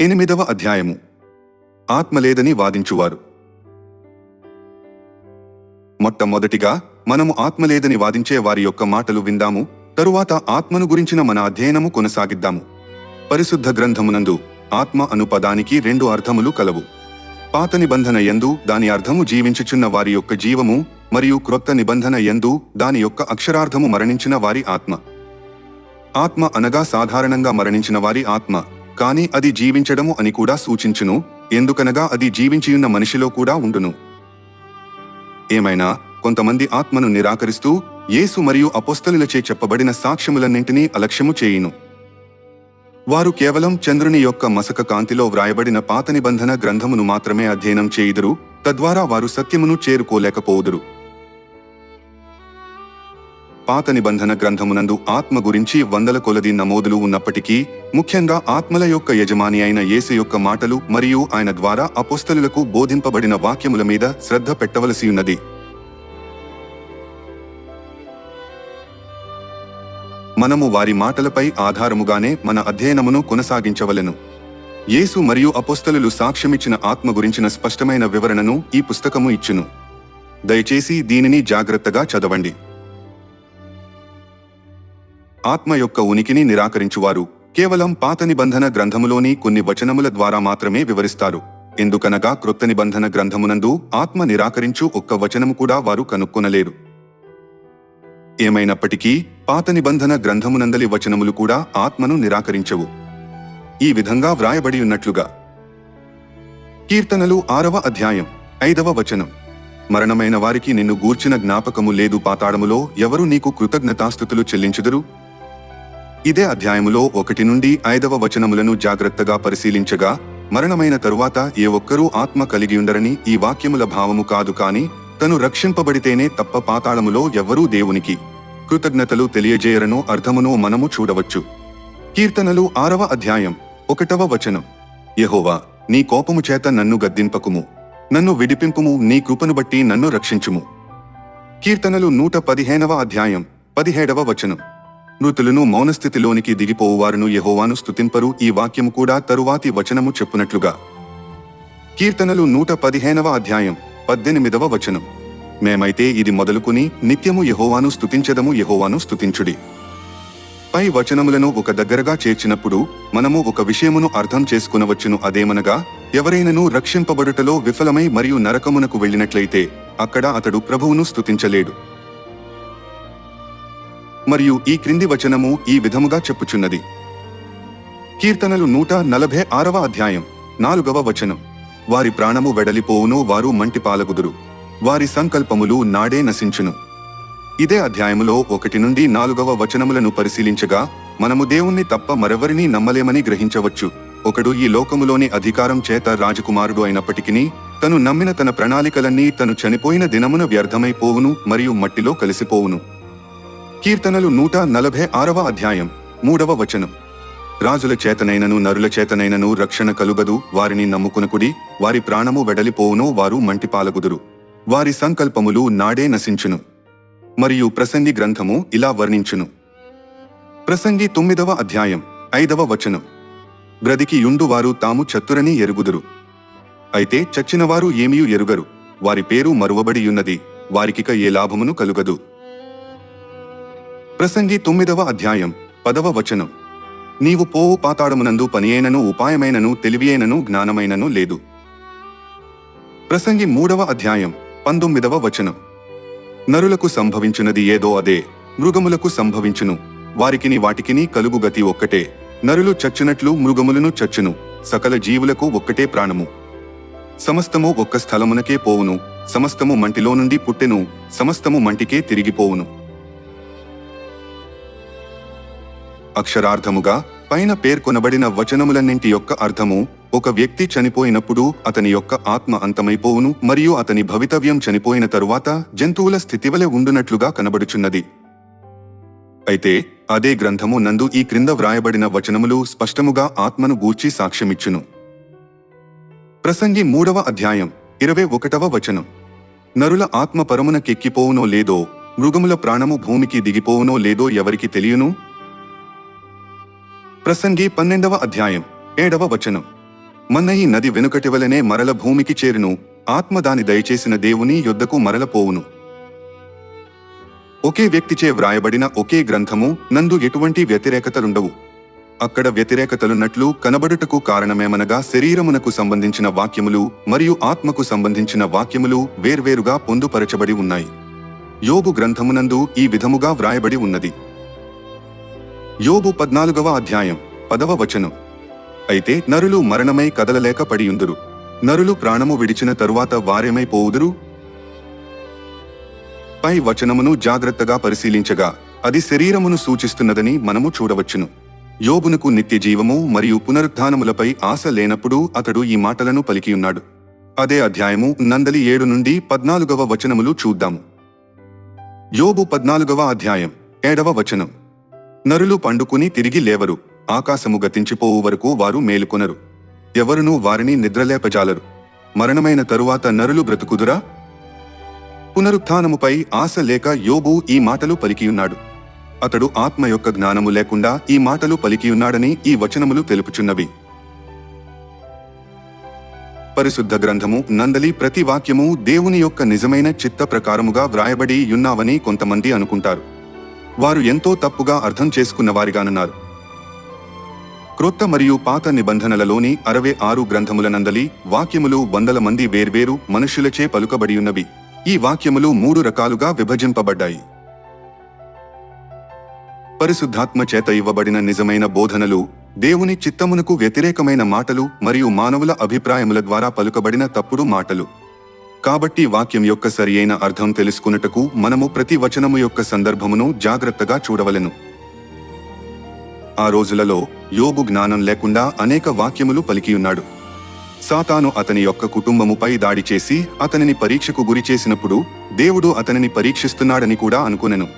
ఎనిమిదవ అధ్యాయము. ఆత్మ లేదని వాదించువారు. మొట్టమొదటిగా మనము ఆత్మ లేదని వాదించే వారి యొక్క మాటలు విందాము. తరువాత ఆత్మను గురించిన మన అధ్యయనము కొనసాగిద్దాము. పరిశుద్ధ గ్రంథమునందు ఆత్మ అను పదానికి రెండు అర్థములు కలవు. పాత నిబంధన యందు దాని అర్థము జీవించుచున్న వారి యొక్క జీవము మరియు క్రొత్త నిబంధన యందు దాని యొక్క అక్షరార్థము మరణించిన వారి ఆత్మ. ఆత్మ అనగా సాధారణంగా మరణించిన వారి ఆత్మ. కాని అది జీవించడము అని కూడా సూచించును ఎందుకనగా అది జీవించియున్న మనిషిలో కూడా ఉండును. ఏమైనా కొంతమంది ఆత్మను నిరాకరిస్తూ యేసు మరియు అపోస్తలులచే చెప్పబడిన సాక్ష్యములన్నింటినీ అలక్ష్యము చేయును. వారు కేవలం చంద్రుని యొక్క మసక కాంతిలో వ్రాయబడిన పాత నిబంధన గ్రంథమును మాత్రమే అధ్యయనం చేయుదురు తద్వారా వారు సత్యమును చేరుకోలేకపోదురు. పాత నిబంధన గ్రంథమునందు ఆత్మ గురించి వందల కొలది నమోదులు ఉన్నప్పటికీ ముఖ్యంగా ఆత్మల యొక్క యజమాని అయిన యేసు యొక్క మాటలు మరియు ఆయన ద్వారా అపోస్తలులకు బోధింపబడిన వాక్యముల మీద శ్రద్ధ పెట్టవలసి ఉన్నది మనము వారి మాటలపై ఆధారముగానే మన అధ్యయనమును కొనసాగించవలెను. యేసు మరియు అపోస్తలు సాక్ష్యమిచ్చిన ఆత్మ గురించిన స్పష్టమైన వివరణను ఈ పుస్తకము ఇచ్చును. దయచేసి దీనిని జాగ్రత్తగా చదవండి. ఆత్మ యొక్క ఉనికిని నిరాకరించువారు. కేవలం పాత నిబంధన గ్రంథములోని కొన్ని వచనముల ద్వారా మాత్రమే వివరిస్తారు. ఎందుకనగా క్రొత్త నిబంధన గ్రంథమునందు ఆత్మ నిరాకరించు ఒక్క వచనము కూడా వారు కనుక్కొనలేరు. ఏమైనప్పటికీ పాత నిబంధన గ్రంథమునందలి వచనములు కూడా ఆత్మను నిరాకరించవు. ఈ విధంగా వ్రాయబడి ఉన్నట్లుగా. కీర్తనలు ఆరవ అధ్యాయం ఐదవ వచనం. మరణమైన వారికి నిన్ను గూర్చిన జ్ఞాపకము లేదు పాతాళములో ఎవరు నీకు కృతజ్ఞతాస్థుతులు చెల్లించుదురు? ఇదే అధ్యాయములో ఒకటి నుండి ఐదవ వచనములను జాగ్రత్తగా పరిశీలించగా మరణమైన తరువాత ఏ ఒక్కరూ ఆత్మ కలిగియుండరని ఈ వాక్యముల భావము కాదు కాని తను రక్షింపబడితేనే తప్ప పాతాళములో ఎవ్వరూ దేవునికి కృతజ్ఞతలు తెలియజేయరను అర్థమును మనము చూడవచ్చు. కీర్తనలు ఆరవ అధ్యాయం ఒకటవ వచనం. యహోవా నీ కోపము చేత నన్ను గద్దింపకుము. నన్ను విడిపింపుము నీ కృపను బట్టి నన్ను రక్షించుము. కీర్తనలు నూట పదిహేనవ అధ్యాయం పదిహేడవ వచనం. మృతులను మౌనస్థితిలోనికి దిగిపోవువారును యెహోవాను స్తుతింపరు. ఈ వాక్యము కూడా తరువాతి వచనము చెప్పునట్లుగా. కీర్తనలు నూట పదిహేనవ అధ్యాయం పద్దెనిమిదవ వచనం. మేమైతే ఇది మొదలుకుని నిత్యము యహోవాను స్తుతించదము యహోవాను స్తుతించుడి. పై వచనములను ఒక దగ్గరగా చేర్చినప్పుడు మనము ఒక విషయమును అర్థం చేసుకునవచ్చును. అదేమనగా ఎవరైనను రక్షింపబడుటలో విఫలమై మరియు నరకమునకు వెళ్ళినట్లయితే అక్కడ అతడు ప్రభువును స్తుతించలేడు. మరియు ఈ క్రింది వచనము ఈ విధముగా చెప్పుచున్నది. కీర్తనలు నూట నలభై ఆరవ అధ్యాయం నాలుగవ వచనం. వారి ప్రాణము వెడలిపోవును వారు మంటి పాలగుదురు వారి సంకల్పములు నాడే నశించును. ఇదే అధ్యాయములో ఒకటి నుండి నాలుగవ వచనములను పరిశీలించగా మనము దేవుణ్ణి తప్ప మరెవరినీ నమ్మలేమని గ్రహించవచ్చు. ఒకడు ఈ లోకములోని అధికారం చేత రాజకుమారుడు అయినప్పటికీ తను నమ్మిన తన ప్రణాళికలన్నీ తను చనిపోయిన దినమున వ్యర్థమైపోవును మరియు మట్టిలో కలిసిపోవును. కీర్తనలు నూట నలభై ఆరవ అధ్యాయం మూడవ వచనం. రాజుల చేతనైనను నరుల చేతనైనను రక్షణ కలుగదు వారిని నమ్ముకునకుడి వారి ప్రాణము వెడలిపోవును వారు మంటిపాలగుదురు. వారి సంకల్పములు నాడే నశించును. మరియు ప్రసంగి గ్రంథము ఇలా వర్ణించును. ప్రసంగి తొమ్మిదవ అధ్యాయం ఐదవ వచనం. బ్రతికి యుండువారు తాము చతురని ఎరుగుదురు. అయితే చచ్చినవారు ఏమియు ఎరుగరు. వారి పేరు మరువబడియున్నది. వారికిక ఏ లాభమును కలుగదు. ప్రసంగి తొమ్మిదవ అధ్యాయం పదవ వచనం. నీవు పోవు పాతాడమునందు పనియేనను ఉపాయమైనను తెలివియైనను జ్ఞానమైనను లేదు. ప్రసంగి మూడవ అధ్యాయం పంతొమ్మిదవ వచనం. నరులకు సంభవించినది ఏదో అదే మృగములకు సంభవించును. వారికిని వాటికిని కలుగు గతి ఒక్కటే. నరులు చచ్చినట్లు మృగములను చచ్చును సకల జీవులకు ఒక్కటే ప్రాణము. సమస్తము ఒక్క స్థలమునకే పోవును సమస్తము మంటిలో నుండి పుట్టెను సమస్తము మంటికే తిరిగిపోవును. అక్షరార్థముగా పైన పేర్కొనబడిన వచనములన్నింటి యొక్క అర్థము ఒక వ్యక్తి చనిపోయినప్పుడు అతని యొక్క ఆత్మ అంతమైపోవును మరియు అతని భవితవ్యం చనిపోయిన తరువాత జంతువుల స్థితివలె ఉండునట్లుగా కనబడుచున్నది. అయితే అదే గ్రంథము నందు ఈ క్రింద వ్రాయబడిన వచనములు స్పష్టముగా ఆత్మను గూర్చి సాక్ష్యమిచ్చును. ప్రసంగి మూడవ అధ్యాయం ఇరవై ఒకటవ వచనం. నరుల ఆత్మ పరమునకెక్కిపోవునో లేదో మృగముల ప్రాణము భూమికి దిగిపోవునో లేదో ఎవరికి తెలియను? ప్రసంగి పన్నెండవ అధ్యాయం ఏడవ వచనం. మన్నయి నది వెనుకటి వలనే మరల భూమికి చేరును ఆత్మ దాని దయచేసిన దేవుని యుద్ధకు మరలపోవును ఒకే వ్యక్తిచే వ్రాయబడిన ఒకే గ్రంథము నందు ఎటువంటి వ్యతిరేకతలుండవు. అక్కడ వ్యతిరేకతలున్నట్లు కనబడుటకు కారణమేమనగా శరీరమునకు సంబంధించిన వాక్యములు మరియు ఆత్మకు సంబంధించిన వాక్యములు వేర్వేరుగా పొందుపరచబడి ఉన్నాయి. యోగు గ్రంథమునందు ఈ విధముగా వ్రాయబడి ఉన్నది. యోబు పద్నాలుగవ అధ్యాయం పదవ వచనం. అయితే నరులు మరణమై కదలలేక పడియుందురు. నరులు ప్రాణము విడిచిన తరువాత వారేమైపోవుదురు పై వచనమును జాగ్రత్తగా పరిశీలించగా అది శరీరమును సూచిస్తున్నదని మనము చూడవచ్చును. యోబునకు నిత్య జీవము మరియు పునరుద్ధానములపై ఆశ లేనప్పుడు అతడు ఈ మాటలను పలికియున్నాడు. అదే అధ్యాయము నందలి ఏడు నుండి పద్నాలుగవ వచనములు చూద్దాము. యోబు పద్నాలుగవ అధ్యాయం ఏడవ వచనం. నరులు పండుకుని తిరిగి లేవరు. ఆకాశము గతించిపోవు వరకు వారు మేలుకొనరు. ఎవరునూ వారిని నిద్రలేపజాలరు. మరణమైన తరువాత నరులు బ్రతుకుదురా? పునరుత్థానముపై ఆశ లేక యోబు ఈ మాటలు పలికియున్నాడు. అతడు ఆత్మ యొక్క జ్ఞానము లేకుండా ఈ మాటలు పలికియున్నాడని ఈ వచనములు తెలుపుచున్నవి. పరిశుద్ధ గ్రంథము నందలి ప్రతి వాక్యము దేవుని యొక్క నిజమైన చిత్త ప్రకారముగా వ్రాయబడి యున్నావని కొంతమంది అనుకుంటారు. వారు ఎంతో తప్పుగా అర్థం చేసుకున్నవారిగానున్నారు. క్రొత్త మరియు పాత నిబంధనలలోని అరవై ఆరు గ్రంథముల నందలి వాక్యములు వందల మంది వేర్వేరు మనుషులచే పలుకబడియున్నవి. ఈ వాక్యములు మూడు రకాలుగా విభజింపబడ్డాయి. పరిశుద్ధాత్మ చేత ఇవ్వబడిన నిజమైన బోధనలు దేవుని చిత్తమునకు వ్యతిరేకమైన మాటలు మరియు మానవుల అభిప్రాయముల ద్వారా పలుకబడిన తప్పుడు మాటలు. కాబట్టి వాక్యం యొక్క సరియైన అర్థం తెలుసుకున్నటకు మనము ప్రతి వచనము యొక్క సందర్భమును జాగ్రత్తగా చూడవలెను. ఆ రోజులలో యోబు జ్ఞానం లేకుండా అనేక వాక్యములు పలికియున్నాడు. సాతాను అతని యొక్క కుటుంబముపై దాడి చేసి అతనిని పరీక్షకు గురి చేసినప్పుడు దేవుడు అతనిని పరీక్షిస్తున్నాడని కూడా అనుకునెను.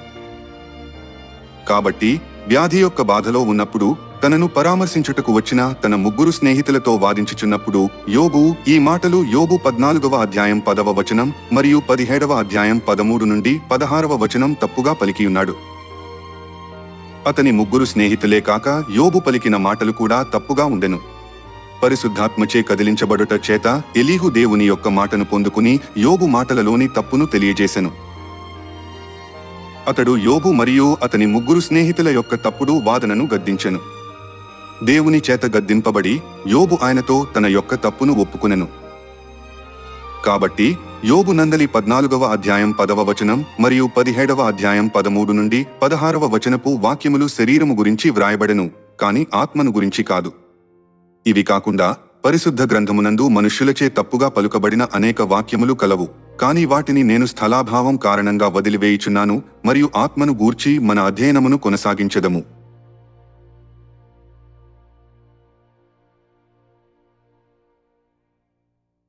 కాబట్టి వ్యాధి యొక్క బాధలో ఉన్నప్పుడు తనను పరామర్శించుటకు వచ్చిన తన ముగ్గురు స్నేహితులతో వాదించుచున్నప్పుడు యోబు ఈ మాటలు యోబు పద్నాలుగవ అధ్యాయం పదవ వచనం మరియు పదిహేడవ అధ్యాయం పదమూడు నుండి పదహారవ వచనం తప్పుగా పలికియున్నాడు. అతని ముగ్గురు స్నేహితులే కాక యోబు పలికిన మాటలు కూడా తప్పుగా ఉండెను. పరిశుద్ధాత్మచే కదిలించబడుట చేత ఎలీహు దేవుని యొక్క మాటను పొందుకుని యోబు మాటలలోని తప్పును తెలియజేసెను. అతడు యోబు మరియు అతని ముగ్గురు స్నేహితుల యొక్క తప్పుడు వాదనను గద్దించెను. దేవుని చేత గద్దింపబడి యోబు ఆయనతో తన యొక్క తప్పును ఒప్పుకునెను. కాబట్టి యోబు నందలి పద్నాలుగవ అధ్యాయం పదవ వచనం మరియు పదిహేడవ అధ్యాయం పదమూడు నుండి పదహారవ వచనపు వాక్యములు శరీరము గురించి వ్రాయబడెను కాని ఆత్మను గురించి కాదు. ఇవి కాకుండా పరిశుద్ధ గ్రంథమునందు మనుష్యులచే తప్పుగా పలుకబడిన అనేక వాక్యములు కలవు. కాని వాటిని నేను స్థలాభావం కారణంగా వదిలివేయుచున్నాను మరియు ఆత్మను గూర్చి మన అధ్యయనమును కొనసాగించదము.